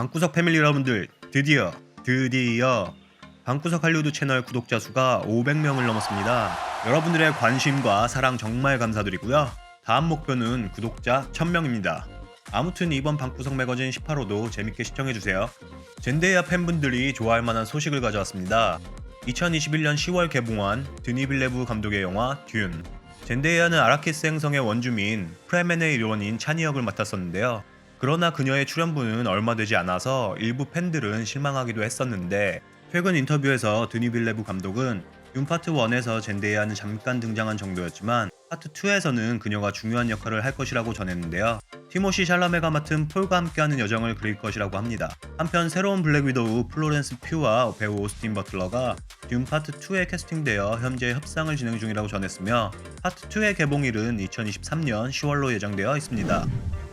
방구석 패밀리 여러분들 드디어 드디어 방구석 할리우드 채널 구독자 수가 500명을 넘었습니다. 여러분들의 관심과 사랑 정말 감사드리고요. 다음 목표는 구독자 1000명입니다. 아무튼 이번 방구석 매거진 18호도 재밌게 시청해주세요. 젠데이아 팬분들이 좋아할 만한 소식을 가져왔습니다. 2021년 10월 개봉한 드니 빌레브 감독의 영화 듄. 젠데이아는 아라키스 행성의 원주민 프레멘의 일원인 찬이 역을 맡았었는데요. 그러나 그녀의 출연분은 얼마 되지 않아서 일부 팬들은 실망하기도 했었는데 최근 인터뷰에서 드니 빌레브 감독은 듄 파트 1에서 젠데이아는 잠깐 등장한 정도였지만 파트 2에서는 그녀가 중요한 역할을 할 것이라고 전했는데요. 티모시 샬라메가 맡은 폴과 함께하는 여정을 그릴 것이라고 합니다. 한편 새로운 블랙 위도우 플로렌스 퓨와 배우 오스틴 버틀러가 듄 파트 2에 캐스팅되어 현재 협상을 진행 중이라고 전했으며 파트 2의 개봉일은 2023년 10월로 예정되어 있습니다.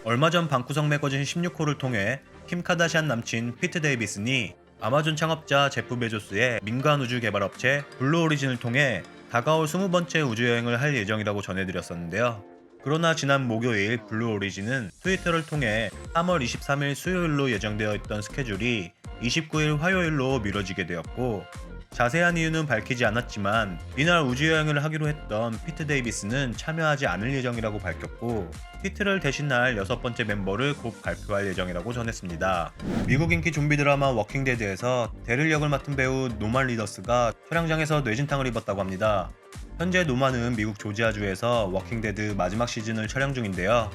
얼마 전 방구석 매거진 16호를 통해 킴 카다시안 남친 피트 데이비슨이 아마존 창업자 제프 베조스의 민간 우주 개발 업체 블루 오리진을 통해 다가올 20번째 우주여행을 할 예정이라고 전해드렸었는데요. 그러나 지난 목요일 블루 오리진은 트위터를 통해 3월 23일 수요일로 예정되어 있던 스케줄이 29일 화요일로 미뤄지게 되었고 자세한 이유는 밝히지 않았지만 이날 우주여행을 하기로 했던 피트 데이비스는 참여하지 않을 예정이라고 밝혔고 피트를 대신할 여섯 번째 멤버를 곧 발표할 예정이라고 전했습니다. 미국 인기 좀비 드라마 워킹데드에서 데를 역을 맡은 배우 노만 리더스가 촬영장에서 뇌진탕을 입었다고 합니다. 현재 노만은 미국 조지아주에서 워킹데드 마지막 시즌을 촬영 중인데요.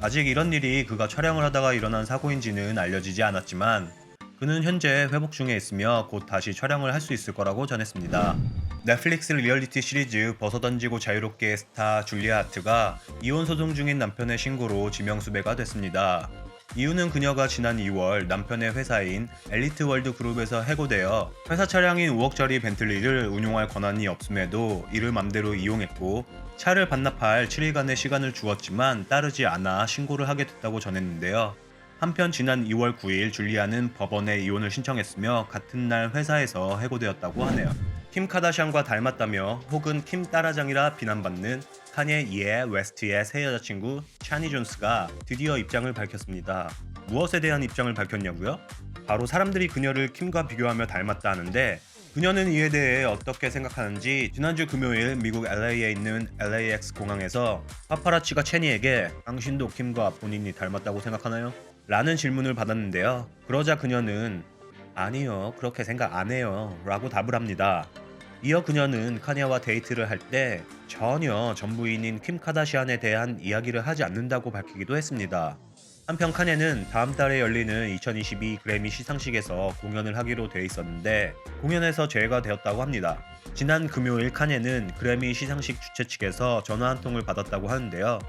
아직 이런 일이 그가 촬영을 하다가 일어난 사고인지는 알려지지 않았지만 그는 현재 회복 중에 있으며 곧 다시 촬영을 할 수 있을 거라고 전했습니다. 넷플릭스 리얼리티 시리즈 벗어던지고 자유롭게의 스타 줄리아 하트가 이혼 소송 중인 남편의 신고로 지명수배가 됐습니다. 이유는 그녀가 지난 2월 남편의 회사인 엘리트 월드 그룹에서 해고되어 회사 차량인 5억짜리 벤틀리를 운용할 권한이 없음에도 이를 맘대로 이용했고 차를 반납할 7일간의 시간을 주었지만 따르지 않아 신고를 하게 됐다고 전했는데요. 한편 지난 2월 9일 줄리아는 법원에 이혼을 신청했으며 같은 날 회사에서 해고되었다고 하네요. 킴 카다시안과 닮았다며 혹은 킴 따라장이라 비난받는 카니에 이에 웨스트의 새 여자친구 차니 존스가 드디어 입장을 밝혔습니다. 무엇에 대한 입장을 밝혔냐고요? 바로 사람들이 그녀를 킴과 비교하며 닮았다 하는데 그녀는 이에 대해 어떻게 생각하는지 지난주 금요일 미국 LA에 있는 LAX 공항에서 파파라치가 체니에게 당신도 킴과 본인이 닮았다고 생각하나요? 라는 질문을 받았는데요. 그러자 그녀는 아니요, 그렇게 생각 안 해요. 라고 답을 합니다. 이어 그녀는 카니아와 데이트를 할 때 전혀 전부인인 킴 카다시안에 대한 이야기를 하지 않는다고 밝히기도 했습니다. 한편 카니는 다음 달에 열리는 2022 그래미 시상식에서 공연을 하기로 돼 있었는데 공연에서 제외가 되었다고 합니다. 지난 금요일 카니는 그래미 시상식 주최 측에서 전화 한 통을 받았다고 하는데요.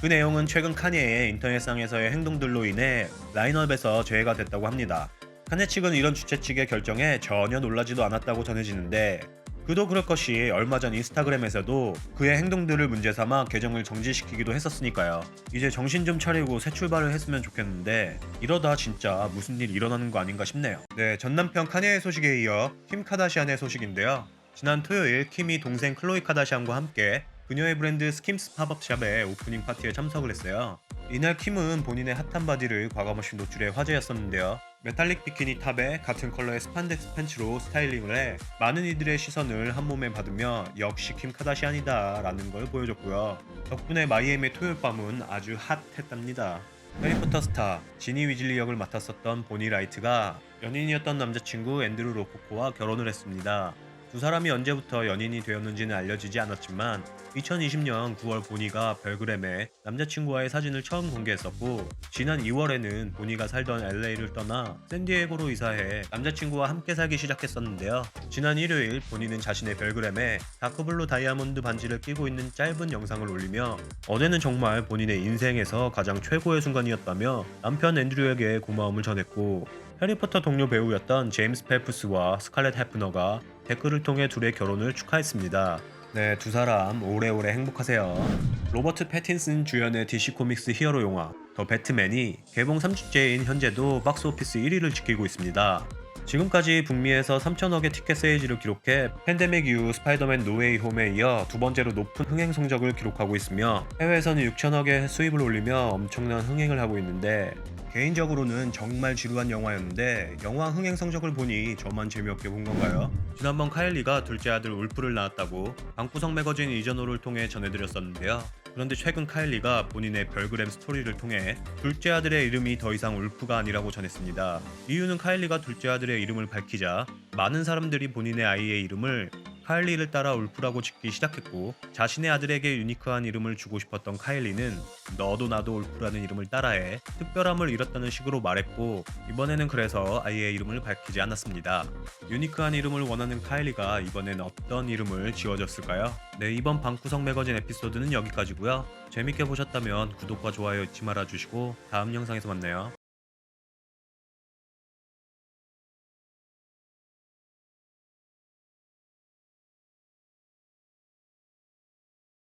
그 내용은 최근 카니의 인터넷상에서의 행동들로 인해 라인업에서 제외가 됐다고 합니다. 카네 측은 이런 주최 측의 결정에 전혀 놀라지도 않았다고 전해지는데 그도 그럴 것이 얼마 전 인스타그램에서도 그의 행동들을 문제 삼아 계정을 정지시키기도 했었으니까요. 이제 정신 좀 차리고 새 출발을 했으면 좋겠는데 이러다 진짜 무슨 일 일어나는 거 아닌가 싶네요. 네, 전 남편 카니의 소식에 이어 킴 카다시안의 소식인데요. 지난 토요일 킴이 동생 클로이 카다시안과 함께 그녀의 브랜드 스킴스 팝업샵의 오프닝 파티에 참석을 했어요. 이날 킴은 본인의 핫한 바디를 과감없이 노출해 화제였었는데요. 메탈릭 비키니 탑에 같은 컬러의 스판덱스 팬츠로 스타일링을 해 많은 이들의 시선을 한 몸에 받으며 역시 킴 카다시안이다 라는 걸 보여줬고요. 덕분에 마이애미의 토요일 밤은 아주 핫했답니다. 해리포터 스타 지니 위즐리 역을 맡았었던 보니 라이트가 연인이었던 남자친구 앤드루 로코코와 결혼을 했습니다. 두 사람이 언제부터 연인이 되었는지는 알려지지 않았지만 2020년 9월 보니가 별그램에 남자친구와의 사진을 처음 공개했었고 지난 2월에는 보니가 살던 LA를 떠나 샌디에고로 이사해 남자친구와 함께 살기 시작했었는데요. 지난 일요일 보니는 자신의 별그램에 다크블루 다이아몬드 반지를 끼고 있는 짧은 영상을 올리며 어제는 정말 본인의 인생에서 가장 최고의 순간이었다며 남편 앤드류에게 고마움을 전했고 해리포터 동료 배우였던 제임스 펠프스와 스칼렛 해프너가 댓글을 통해 둘의 결혼을 축하했습니다. 네, 두 사람 오래오래 행복하세요. 로버트 패틴슨 주연의 DC 코믹스 히어로 영화 더 배트맨이 개봉 3주째인 현재도 박스오피스 1위를 지키고 있습니다. 지금까지 북미에서 3천억의 티켓 세일즈를 기록해 팬데믹 이후 스파이더맨 노웨이 홈에 이어 두 번째로 높은 흥행 성적을 기록하고 있으며 해외에서는 6천억의 수입을 올리며 엄청난 흥행을 하고 있는데 개인적으로는 정말 지루한 영화였는데 영화 흥행 성적을 보니 저만 재미없게 본 건가요? 지난번 카일리가 둘째 아들 울프를 낳았다고 방구석 매거진 이전호를 통해 전해드렸었는데요. 그런데 최근 카일리가 본인의 별그램 스토리를 통해 둘째 아들의 이름이 더 이상 울프가 아니라고 전했습니다. 이유는 카일리가 둘째 아들의 이름을 밝히자 많은 사람들이 본인의 아이의 이름을 카일리를 따라 울프라고 짓기 시작했고 자신의 아들에게 유니크한 이름을 주고 싶었던 카일리는 너도 나도 울프라는 이름을 따라해 특별함을 잃었다는 식으로 말했고 이번에는 그래서 아이의 이름을 밝히지 않았습니다. 유니크한 이름을 원하는 카일리가 이번엔 어떤 이름을 지어줬을까요? 네 이번 방구석 매거진 에피소드는 여기까지고요. 재밌게 보셨다면 구독과 좋아요 잊지 말아주시고 다음 영상에서 만나요.